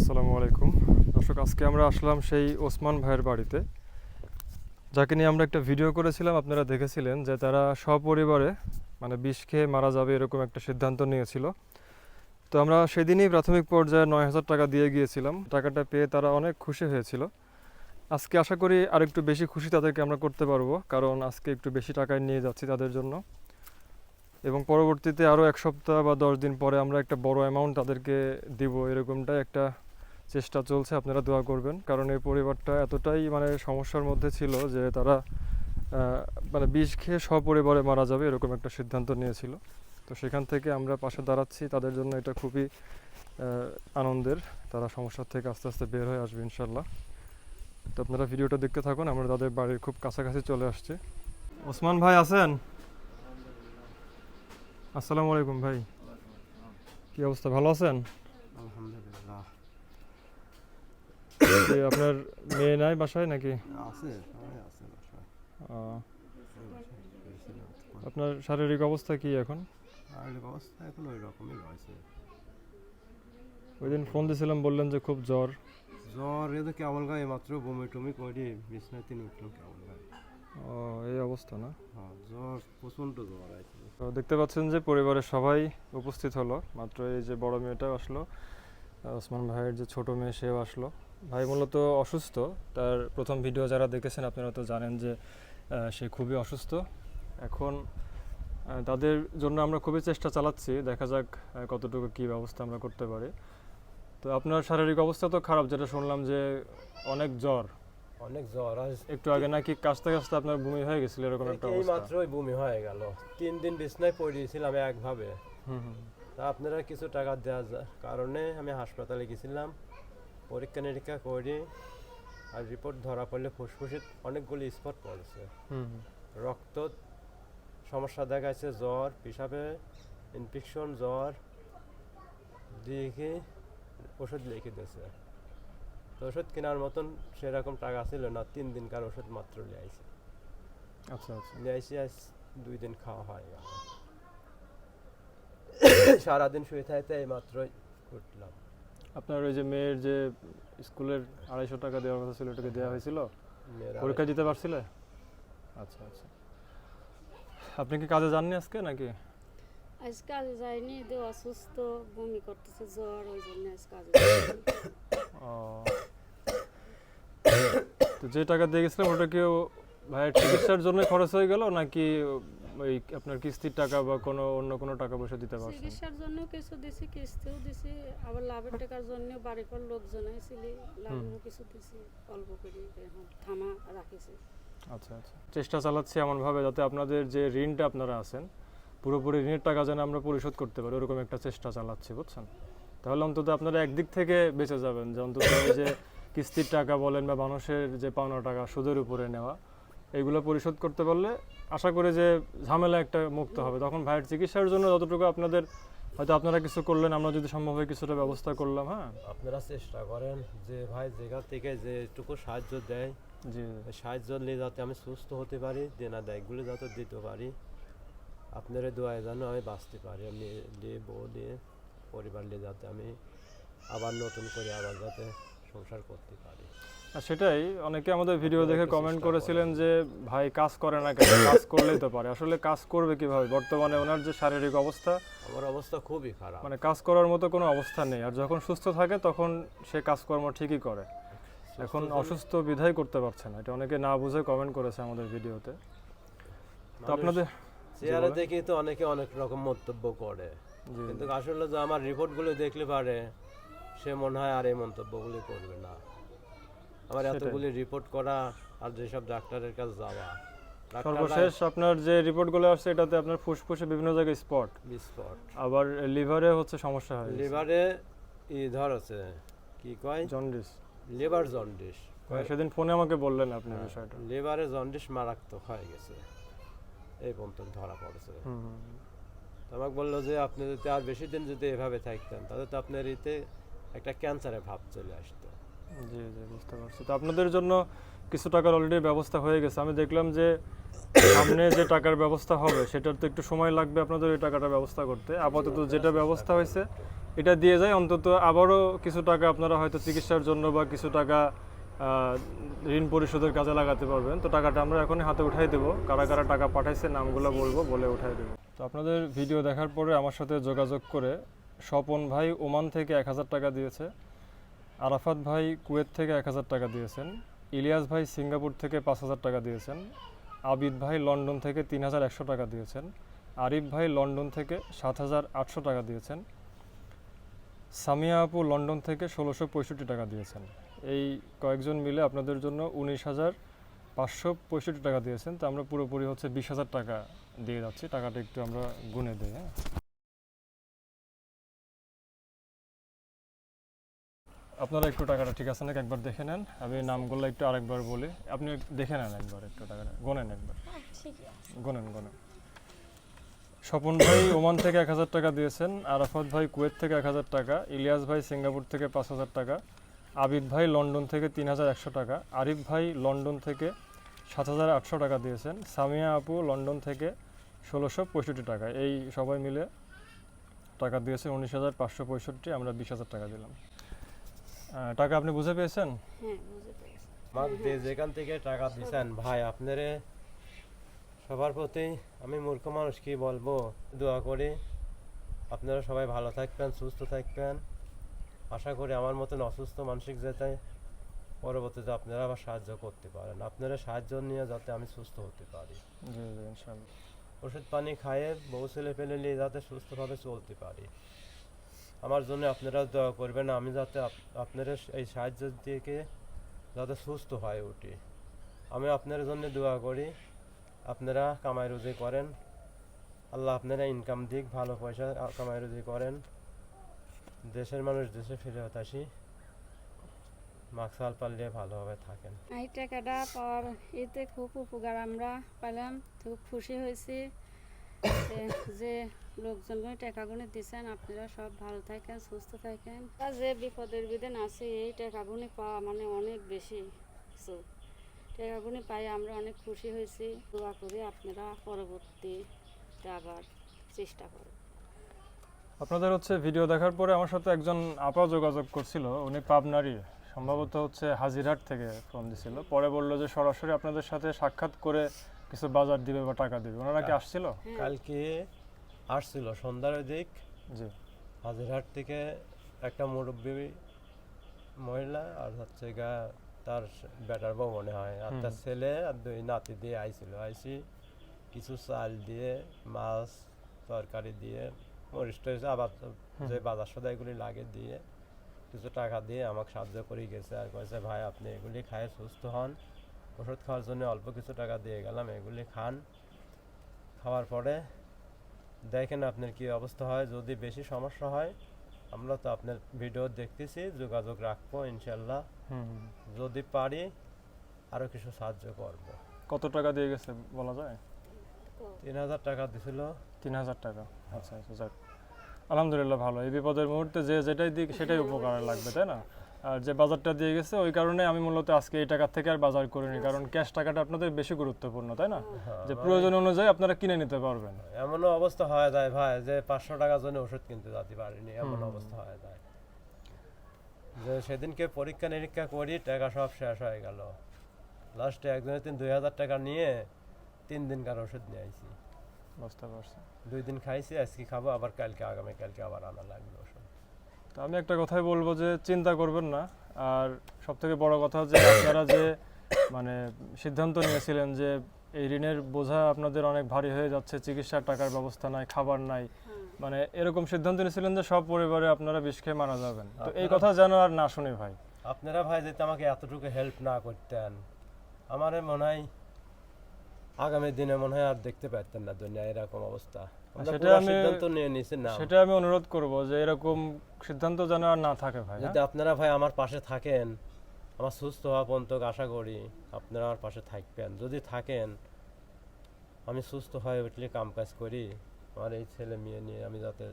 আসসালামু আলাইকুম। দর্শক, আজকে আমরা আসলাম সেই ওসমান ভাইয়ের বাড়িতে। যাকে নিয়ে আমরা একটা ভিডিও করেছিলাম, আপনারা দেখেছিলেন যে তারা সপরিবারে মানে বিষ খেয়ে মারা যাবে এরকম একটা সিদ্ধান্ত নিয়েছিল। তো আমরা সেদিনই প্রাথমিক পর্যায়ে নয় হাজার টাকা দিয়ে গিয়েছিলাম। টাকাটা পেয়ে তারা অনেক খুশি হয়েছিল। আজকে আশা করি আরেকটু বেশি খুশি তাদেরকে আমরা করতে পারব, কারণ আজকে একটু বেশি টাকায় নিয়ে যাচ্ছি তাদের জন্য। এবং পরবর্তীতে আরও এক সপ্তাহ বা দশ দিন পরে আমরা একটা বড় অ্যামাউন্ট তাদেরকে দিব, এরকমটাই একটা চেষ্টা চলছে, আপনারা দোয়া করবেন। কারণ এই পরিবারটা এতটাই মানে সমস্যার মধ্যে ছিল যে তারা মানে বিষ খেয়ে সপরিবারে মারা যাবে এরকম একটা সিদ্ধান্ত নিয়েছিল। তো সেখান থেকে আমরা পাশে দাঁড়াচ্ছি। তাদের জন্য এটা খুবই আনন্দের। তারা সমস্যার থেকে আস্তে আস্তে বের হয়ে আসবে ইনশাল্লাহ তো আপনারা ভিডিওটা দেখতে থাকুন। আমরা তাদের বাড়ির খুব কাছাকাছি চলে আসছি। ওসমান ভাই আছেন? আসসালামু আলাইকুম ভাই। কি অবস্থা? ভালো আছেন? আলহামদুলিল্লাহ। আপনার মেয়ে নাই বাসায় নাকি? আছে আছে বাসায়। আপনার শারীরিক অবস্থা কি এখন? শারীরিক অবস্থা এখন ওই রকমই রয়েছে। ওই দিন ফোন দিয়েছিলাম বললেন যে খুব জ্বর। জ্বর এদের কেবল গায়ে মাত্র বমি টমি করে বিছনায় তিনি উঠলাম কেবল গায়ে। ও, এই অবস্থা না? হ্যাঁ জ্বর প্রচণ্ড জ্বর তো দেখতে পাচ্ছেন যে পরিবারের সবাই উপস্থিত হলো মাত্র এই যে বড় মেয়েটা আসলো ওসমান ভাইয়ের যে ছোট মেয়ে সেও আসলো। ভাই মূলত অসুস্থ। তার প্রথম ভিডিও যারা দেখেছেন আপনারা তো জানেন যে সে খুবই অসুস্থ। এখন তাদের জন্য আমরা খুবই চেষ্টা চালাচ্ছি। দেখা যাক কতটুকু কী ব্যবস্থা আমরা করতে পারি। তো আপনার শারীরিক অবস্থা তো খারাপ যেটা শুনলাম যে অনেক জ্বর। অনেক জ্বর আজ একটু আগে নাকি কাশতে কাশতে আপনার বমি হয়ে গেছিল এরকম একটা এই অবস্থা। মাত্রই বমি হয়ে গেল। তিন দিন বিছনায় পড়িয়েছিলাম একভাবে। হুম হুম। তা আপনারা কিছু টাকা দেওয়ার কারণে আমি হাসপাতালে গেছিলাম। পরীক্ষা নিরীক্ষা করি আর রিপোর্ট ধরা পড়লে ফুসফুসে অনেকগুলি স্পট পড়েছে। রক্ত সমস্যা দেখাচ্ছে জ্বর পেশাবে ইনফেকশন জ্বর দিয়ে ওষুধ লিখে দিয়েছে। তো ওষুধ কেনার মতন সেরকম টাকা ছিল না তিন দিনকার ওষুধ মাত্র নিয়ে আচ্ছা আচ্ছা। নিয়ে আইসি আজ দুই দিন খাওয়া হয়। সারাদিন শুয়ে থাকতে এই মাত্রই উঠলাম। আপনার ওই যে মেয়ের যে স্কুলের আড়াইশো টাকা দেওয়ার কথা ছিল ওটাকে দেওয়া হয়েছিল? পরীক্ষা দিতে পারছিলে? আচ্ছা আচ্ছা। আপনি কি কাজে যাননি আজকে নাকি? আজ কাজে যায়নি যে অসুস্থ বমি করতেছে জ্বর ওই জন্য আজ কাজে ও। তো যে টাকা দিয়ে গেছিলাম ওটা কি ও ভাইয়ের চিকিৎসার জন্য খরচ হয়ে গেল নাকি ওই আপনার কিস্তির টাকা বা কোনো অন্য কোনো টাকা পয়সা দিতে পারছেন? চিকিৎসার জন্য কিছু দিছি কিস্তিও দিছি আবার লাভের টাকার জন্য বাড়ি পর লোকজন আইছিল লাভেরও কিছু দিছি অল্প করে এখন রাখিছি। আচ্ছা আচ্ছা। চেষ্টা চালাচ্ছি এমনভাবে যাতে আপনাদের যে ঋণটা আপনারা আছেন পুরোপুরি ঋণের টাকা যেন আমরা পরিশোধ করতে পারি ওরকম একটা চেষ্টা চালাচ্ছি বুঝছেন? তাহলে অন্তত আপনারা একদিক থেকে বেঁচে যাবেন যে অন্তত যে কিস্তির টাকা বলেন বা মানুষের যে পাওনা টাকা সুদের উপরে নেওয়া এগুলো পরিশোধ করতে পারলে আশা করি যে ঝামেলা একটা মুক্ত হবে। তখন ভাইয়ের চিকিৎসার জন্য যতটুকু আপনাদের হয়তো আপনারা কিছু করলেন আমরা যদি সম্ভব হয় কিছুটা ব্যবস্থা করলাম হ্যাঁ? আপনারা চেষ্টা করেন যে ভাই যেখান থেকে যেটুকু সাহায্য দেয় জি। সাহায্য নিয়ে যাতে আমি সুস্থ হতে পারি দেনা দায়গুলো যাতে দিতে পারি। আপনার দোয়ায় যেন আমি বাঁচতে পারি আমি নিয়ে বউ নিয়ে পরিবার নিয়ে যাতে আমি আবার নতুন করে আবার যাতে সংসার করতে পারি। সেটাই অনেকে আমাদের ভিডিও দেখে কমেন্ট করেছিলেন যে ভাই কাজ করে না কেন? কাজ করলেই তো পারে। আসলে কাজ করবে কীভাবে? বর্তমানে ওনার যে শারীরিক অবস্থা আমার অবস্থা খুবই খারাপ। মানে কাজ করার মতো কোনো অবস্থা নেই। আর যখন সুস্থ থাকে তখন সে কাজকর্ম ঠিকই করে। এখন অসুস্থ বিধায় করতে পারছে না। এটা অনেকে না বুঝে কমেন্ট করেছে আমাদের ভিডিওতে। তো আপনাদের চেহারা। দেখে তো অনেকে অনেক রকম মন্তব্য করে। কিন্তু আসলে যে আমার রিপোর্টগুলো দেখলে পারে সে মনে হয় আর এই মন্তব্যগুলি করবে না। সেটাই। এতগুলি রিপোর্ট করা আর যেসব ডাক্তারের কাছে যাওয়া। সর্বশেষ আপনার যে রিপোর্টগুলো আসছে এটাতে আপনার ফুসফুসে বিভিন্ন জায়গায় স্পট স্পট আবার লিভারে হচ্ছে সমস্যা হয় লিভারে ই ধর আছে কি কয়? জন্ডিস লিভার জন্ডিস সেদিন ফোনে আমাকে বললেন আপনি হ্যাঁ। বিষয়টা। লিভারে জন্ডিস মারাত্মক হয়ে গেছে। এই পর্যন্ত ধরা পড়েছে। আমাকে বলল যে আপনি যদি আর বেশি দিন যদি এভাবে থাকতেন তাহলে তো আপনার ইতে একটা ক্যান্সারের ভাব চলে আসতো। জি জি, বুঝতে পারছি। তো আপনাদের জন্য কিছু টাকার অলরেডি ব্যবস্থা হয়ে গেছে। আমি দেখলাম যে সামনে যে টাকার ব্যবস্থা হবে, সেটার তো একটু সময় লাগবে আপনাদের ওই টাকাটা ব্যবস্থা করতে। আপাতত যেটা ব্যবস্থা হয়েছে, এটা দিয়ে যায়। অন্তত আবারও কিছু টাকা আপনারা হয়তো চিকিৎসার জন্য বা কিছু টাকা ঋণ পরিশোধের কাজে লাগাতে পারবেন। তো টাকাটা আমরা এখনই হাতে উঠাই দেবো। কারা কারা টাকা পাঠাইছে, নামগুলো বলব, বলে উঠাই দেবো। তো আপনাদের ভিডিও দেখার পরে আমার সাথে যোগাযোগ করে স্বপন ভাই ওমান থেকে এক হাজার টাকা দিয়েছে। আরাফাত ভাই কুয়েত থেকে এক হাজার টাকা দিয়েছেন, ইলিয়াস ভাই সিঙ্গাপুর থেকে পাঁচ হাজার টাকা দিয়েছেন, আবিদ ভাই লন্ডন থেকে তিন হাজার একশো টাকা দিয়েছেন, আরিফ ভাই লন্ডন থেকে সাত হাজার আটশো টাকা দিয়েছেন, সামিয়া আপু লন্ডন থেকে ষোলোশো পঁয়ষট্টি টাকা দিয়েছেন। এই কয়েকজন মিলে আপনাদের জন্য উনিশ হাজার পাঁচশো পঁয়ষট্টি টাকা দিয়েছেন। তো আমরা পুরোপুরি হচ্ছে বিশ হাজার টাকা দিয়ে যাচ্ছি। টাকাটা একটু আমরা গুনে দিই হ্যাঁ। আপনারা একটু টাকাটা ঠিক আছে নাকি? একবার দেখে নেন। আমি নামগুলো একটু আরেকবার বলি। আপনি দেখে নেন একবার একটু টাকাটা। গোনেন একবার। Gonen Gonen. স্বপন ভাই ওমান থেকে এক হাজার টাকা দিয়েছেন। আরাফাত ভাই কুয়েত থেকে এক হাজার টাকা। ইলিয়াস ভাই সিঙ্গাপুর থেকে পাঁচ হাজার টাকা। আবিদ ভাই লন্ডন থেকে তিন হাজার একশো টাকা। আরিফ ভাই লন্ডন থেকে সাত হাজার আটশো টাকা দিয়েছেন। সামিয়া আপু লন্ডন থেকে ষোলোশো পঁয়ষট্টি টাকা। এই সবাই মিলে টাকা দিয়েছেন। উনিশ হাজার পাঁচশো পঁয়ষট্টি আমরা বিশ হাজার টাকা দিলাম। টাকা আপনি বুঝে পেয়েছেন? হ্যাঁ আমাকে যেখান থেকে টাকা দিছেন ভাই আপনারে সবার প্রতি আমি মূর্খ মানুষ কি বলব? দোয়া করি। আপনারা সবাই ভালো থাকবেন সুস্থ থাকবেন। আশা করি আমার মতন অসুস্থ মানসিক যাতে পরবর্তীতে আপনারা আবার সাহায্য করতে পারেন। আপনারা সাহায্য নিয়ে যাতে আমি সুস্থ হতে পারি। জি জি ইনশাল্লাহ। ওষুধ পানি খাইয়ে বউ ছেলে পেলে নিয়ে যাতে সুস্থভাবে চলতে পারি। আমার জন্য আপনারা দোয়া করবেন, আমি যাতে আপ- আপনারা এই সাহায্য থেকে যাতে সুস্থ হয়ে উঠি। আমি আপনার জন্য দোয়া করি, আপনারা কামাই রুজি করেন, আল্লাহ আপনারা ইনকাম দিক, ভালো পয়সা কামাই রুজি করেন। দেশের মানুষ দেশে ফিরে আসি মাকসাল পারলে ভালোভাবে থাকেন। এই টাকাটা পাওয়ার এতে খুব উপকার, আমরা পেলাম, খুব খুশি হয়েছি। যে- লোকজনগুলো দিচ্ছেন আপনারা সব ভালো থাকেন, সুস্থ থাকেন। যে বিপদের বিধান আছে, এই পাওয়া মানে অনেক বেশি পাই আমরা অনেক খুশি হয়েছি। দোয়া করি আপনারা আবার চেষ্টা করুন। আপনাদের হচ্ছে ভিডিও দেখার পরে আমার সাথে একজন আপা যোগাযোগ করছিল, উনি পাবনারই। সম্ভবত হচ্ছে হাজিরহাট থেকে ফোন দিছিল। পরে বলল যে সরাসরি আপনাদের সাথে সাক্ষাৎ করে কিছু বাজার দিবে বা টাকা দিবে। ওনারা কি আসছিল? হ্যাঁ। কালকে আসছিল সন্ধ্যার দিক। জি। হাজিরহাট থেকে একটা মুরব্বী মহিলা আর হচ্ছে গা তার বেটার বউ মনে হয় আর তার ছেলে আর দুই নাতি দিয়ে আইছিল। আইসি কিছু চাল দিয়ে মাছ তরকারি দিয়ে মরিচ টরিচ আবার যে বাজার সদাইগুলি লাগে দিয়ে কিছু টাকা দিয়ে আমাকে সাহায্য করে গেছে। আর কয়েছে ভাই আপনি এগুলি খায় সুস্থ হন। ওষুধ খাওয়ার জন্য অল্প কিছু টাকা দিয়ে গেলাম এগুলি খান। খাওয়ার পরে দেখেন আপনার কি অবস্থা হয়। যদি বেশি সমস্যা হয় আমরা তো আপনার ভিডিও দেখতেছি যোগাযোগ রাখব ইনশাল্লাহ। যদি পারি আরও কিছু সাহায্য করব। কত টাকা দিয়ে গেছে বলা যায়? তিন হাজার টাকা দিছিল। তিন হাজার টাকা। আচ্ছা আচ্ছা যাক। আলহামদুলিল্লাহ ভালো। এই বিপদের মুহূর্তে যে যেটাই দিক সেটাই উপকারে লাগবে তাই না? আর যে বাজারটা দিয়ে গেছে ওই কারণে আমি মূলত আজকে এই টাকার থেকে আর বাজার করিনি। কারণ ক্যাশ টাকাটা আপনাদের বেশি গুরুত্বপূর্ণ তাই না? হ্যাঁ, যে প্রয়োজন অনুযায়ী আপনারা কিনে নিতে পারবেন। এমনও অবস্থা হয়ে যায় ভাই যে পাঁচশো টাকার জন্য ওষুধ কিনতে যেতে পারিনি এমন অবস্থা হয়ে যায়। যে সেদিনকে পরীক্ষা নিরীক্ষা করি টাকা সব শেষ হয়ে গেল। লাস্টে একজনের তিন দুই হাজার টাকা নিয়ে তিন দিনকার ওষুধ নিয়ে আইছি। বুঝতে পারছি। দুই দিন খাইছি আজকে খাব আবার কালকে আগামী কালকে আবার আনা লাগবে ওষুধ। তো আমি একটা কথাই বলব যে চিন্তা করবেন না। আর সব থেকে বড় কথা যে আপনারা যে মানে সিদ্ধান্ত নিয়েছিলেন যে এই ঋণের বোঝা আপনাদের অনেক ভারী হয়ে যাচ্ছে চিকিৎসার টাকার ব্যবস্থা নাই খাবার নাই হ্যাঁ। মানে এরকম সিদ্ধান্ত নিয়েছিলেন যে সব পরিবারে আপনারা বিষ খেয়ে মারা যাবেন। তো এই কথা যেন আর না শুনি ভাই। আপনারা ভাই যদি আমাকে এতটুকু হেল্প না করতেন আমার মনে হয় আগামী দিনে মনে হয় আর দেখতে পারতেন না দুনিয়া এরকম অবস্থা। সেটা আমি- সিদ্ধান্ত নিয়ে নিয়েছি না। সেটা আমি অনুরোধ করব যে এরকম সিদ্ধান্ত যেন আর না থাকে ভাই যদি আপনারা ভাই আমার পাশে থাকেন আমার সুস্থ হওয়া পর্যন্ত আশা করি আপনারা আমার পাশে থাকবেন। যদি থাকেন আমি সুস্থ হয়ে উঠলে কাম কাজ করি আমার এই ছেলে মেয়ে নিয়ে আমি যাতে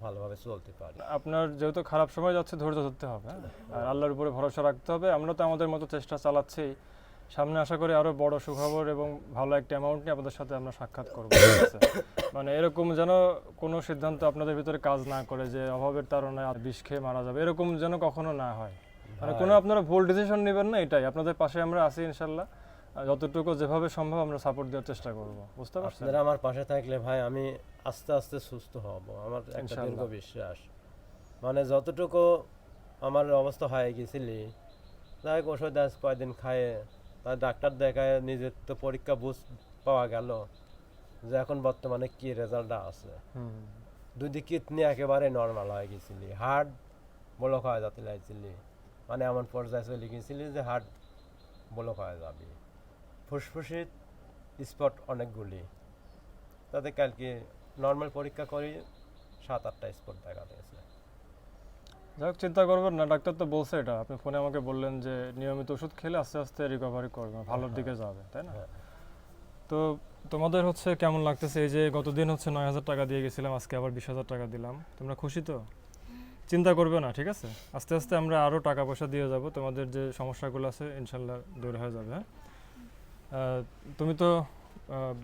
ভালোভাবে চলতে পারি। আপনার যেহেতু খারাপ সময় যাচ্ছে ধৈর্য ধরতে হবে হ্যাঁ? আর আল্লাহর উপরে ভরসা রাখতে হবে। আমরা তো আমাদের মতো চেষ্টা চালাচ্ছি। সামনে আশা করি আরও বড় সুখবর এবং ভালো একটা অ্যামাউন্ট নিয়ে আপনাদের সাথে আমরা সাক্ষাৎ করব। মানে এরকম যেন কোনো সিদ্ধান্ত আপনাদের ভিতরে কাজ না করে যে অভাবের তারণে বিষ খেয়ে মারা যাবে এরকম যেন কখনো না হয়। মানে কোনো আপনারা ভুল ডিসিশন নেবেন না এটাই। আপনাদের পাশে আমরা আছি ইনশাল্লাহ। যতটুকু যেভাবে সম্ভব আমরা সাপোর্ট দেওয়ার চেষ্টা করব। বুঝতে পারছেন? আপনারা আমার পাশে থাকলে ভাই আমি আস্তে আস্তে সুস্থ হব। আমার একটা দীর্ঘ বিশ্বাস। মানে যতটুকু আমার অবস্থা হয়ে গেছিলি যাই হোক ওষুধ আজ কয়দিন খায়ে তার ডাক্তার দেখায় নিজের তো পরীক্ষা বুঝ পাওয়া গেল যে এখন বর্তমানে কি রেজাল্ট আছে। হুম। দুদি কিডনি একেবারে নর্মাল হয়ে গেছিলি। হার্ট ব্লক হয়ে যাতে লাগছিলি। মানে এমন পর্যায়ে চলে গেছিলি যে হার্ট ব্লক হয়ে যাবে। ফুসফুসে স্পট অনেকগুলি। তাতে কালকে নর্মাল পরীক্ষা করি সাত আটটা স্পট দেখা গেছে যাই হোক চিন্তা করবেন না ডাক্তার তো বলছে এটা। আপনি ফোনে আমাকে বললেন যে নিয়মিত ওষুধ খেলে আস্তে আস্তে রিকভারি করবে ভালোর দিকে যাবে তাই না? হ্যাঁ। তো তোমাদের হচ্ছে কেমন লাগতেছে? এই যে গতদিন হচ্ছে নয় হাজার টাকা দিয়ে গেছিলাম আজকে আবার বিশ হাজার টাকা দিলাম। তোমরা খুশি তো? চিন্তা করবে না ঠিক আছে? আস্তে আস্তে আমরা আরও টাকা পয়সা দিয়ে যাব তোমাদের যে সমস্যাগুলো আছে ইনশাল্লাহ দূর হয়ে যাবে হ্যাঁ? আহ, তুমি তো আহ,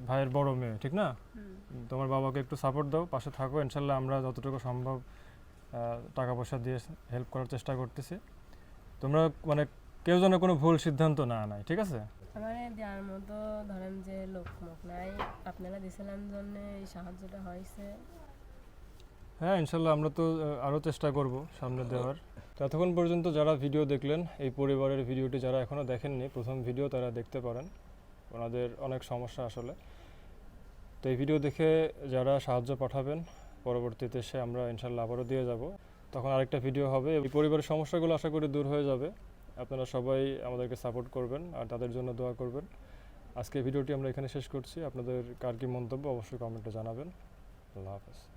ভাইয়ের বড় মেয়ে ঠিক না? তোমার বাবাকে একটু সাপোর্ট দাও পাশে থাকো ইনশাল্লাহ আমরা যতটুকু সম্ভব টাকা পয়সা দিয়ে হেল্প করার চেষ্টা করতেছি। তোমরা মানে কেউ যেন কোনো ভুল সিদ্ধান্ত না নেয় ঠিক আছে? আমার দেওয়ার মতো ধরেন যে লোক মুখ নাই আপনারা জন্য এই সাহায্যটা হয়েছে? হ্যাঁ ইনশাল্লাহ আমরা তো আরও চেষ্টা করব সামনে দেওয়ার। ততক্ষণ পর্যন্ত যারা ভিডিও দেখলেন এই পরিবারের ভিডিওটি যারা এখনও দেখেননি প্রথম ভিডিও তারা দেখতে পারেন। ওনাদের অনেক সমস্যা আসলে। তো এই ভিডিও দেখে যারা সাহায্য পাঠাবেন পরবর্তীতে সে আমরা ইনশাল্লাহ আবারও দিয়ে যাব। তখন আরেকটা ভিডিও হবে। এই পরিবারের সমস্যাগুলো আশা করি দূর হয়ে যাবে। আপনারা সবাই আমাদেরকে সাপোর্ট করবেন আর তাদের জন্য দোয়া করবেন। আজকে ভিডিওটি আমরা এখানে শেষ করছি। আপনাদের কার কি মন্তব্য অবশ্যই কমেন্টে জানাবেন। আল্লাহ হাফেজ।